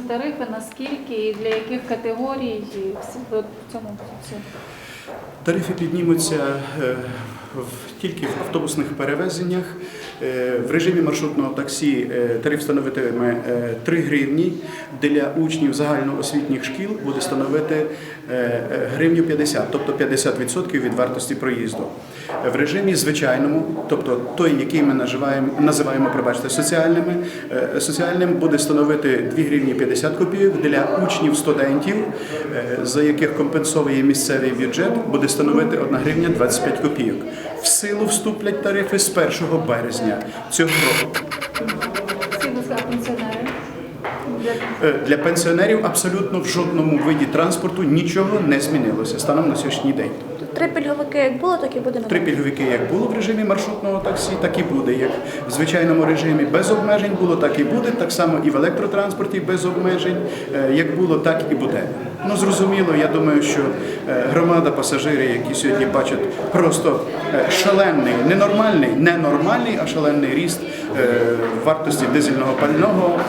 піднімуться тарифи, наскільки і для яких категорій і в цьому. Тарифи піднімуться е, тільки в автобусних перевезеннях. Е, В режимі маршрутного таксі е, тариф становитиме е, 3 гривні. Для учнів загальноосвітніх шкіл буде становити е, е, гривню 50, тобто 50% від вартості проїзду. В режимі звичайному, тобто той, який ми називаємо, називаємо пробачте, соціальними, е, соціальним буде становити 2 гривні 50 копійок. Для учнів студентів, е, за яких компенсовує місцевий бюджет, буде становити 1 гривня 25 копійок. В силу вступлять тарифи з 1 березня цього року. Е, Для пенсіонерів абсолютно в жодному виді транспорту нічого не змінилося станом на сьогоднішній день. Три пільговики як було, так і буде на Три пільговики як було в режимі маршрутного таксі, так і буде. Як в звичайному режимі без обмежень було, так і буде. Так само і в електротранспорті без обмежень, е, як було, так і буде. Ну зрозуміло, я думаю, що е, громада пасажирів, які сьогодні бачать просто е, шалений, ненормальний, ненормальний, а шалений ріст вартості дизельного пального,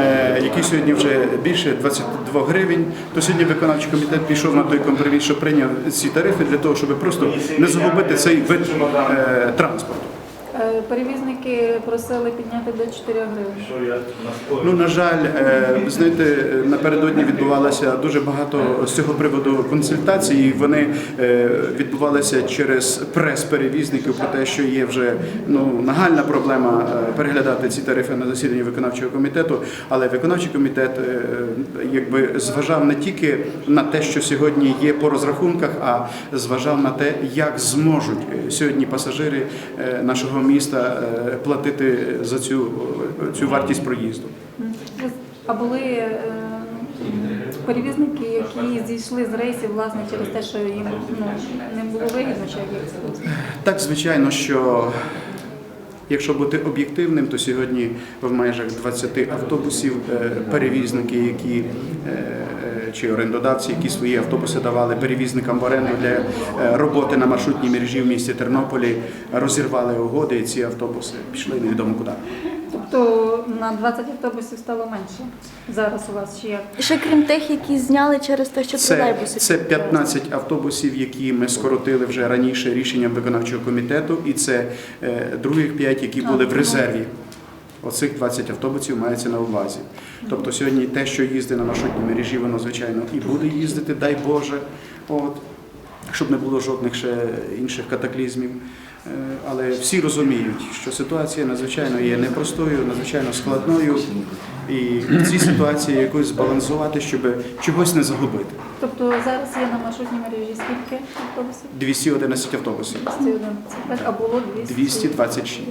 е, який сьогодні вже більше 22 гривень. То сьогодні виконавчий комітет пішов на той компроміс, що прийняв ці тарифи для того, щоб просто не загубити цей вид е, транспорту. Е, Перевізники просили підняти до 4 гривень. Ну на жаль, е, знаєте, напередодні відбувалося дуже багато з цього приводу консультацій. Вони е, відбувалися через прес-перевізників про те, що є вже ну нагальна проблема переглядати ці тарифи на засіданні виконавчого комітету. Але виконавчий комітет якби зважав не тільки на те, що сьогодні є по розрахунках, а зважав на те, як зможуть сьогодні пасажири нашого міста е, платити за цю, цю вартість проїзду. А були е, перевізники, які зійшли з рейсів власне через те, що їм ну, не було вигідно, чи як? Так, звичайно, що якщо бути об'єктивним, то сьогодні в межах 20 автобусів е, перевізники, які чи орендодавці, які свої автобуси давали перевізникам в оренду для е, роботи на маршрутній мережі в місті Тернополі, розірвали угоди, і ці автобуси пішли невідомо куди. Тобто на 20 автобусів стало менше зараз у вас чи як? Ще крім тих, які зняли через те, що Це, тролейбуси. це підняли. 15 автобусів, які ми скоротили вже раніше рішенням виконавчого комітету, і це е, других 5, які були в резерві. Оцих 20 автобусів мається на увазі. Тобто сьогодні те, що їздить на маршрутній мережі, воно звичайно і буде їздити, дай Боже. От. Щоб не було жодних ще інших катаклізмів. Е, Але всі розуміють, що ситуація надзвичайно є непростою, надзвичайно складною, і в цій ситуації якось збалансувати, щоб чогось не загубити. Тобто зараз є на маршрутній мережі скільки автобусів? 211 автобусів, 211, так? А було 200. 226.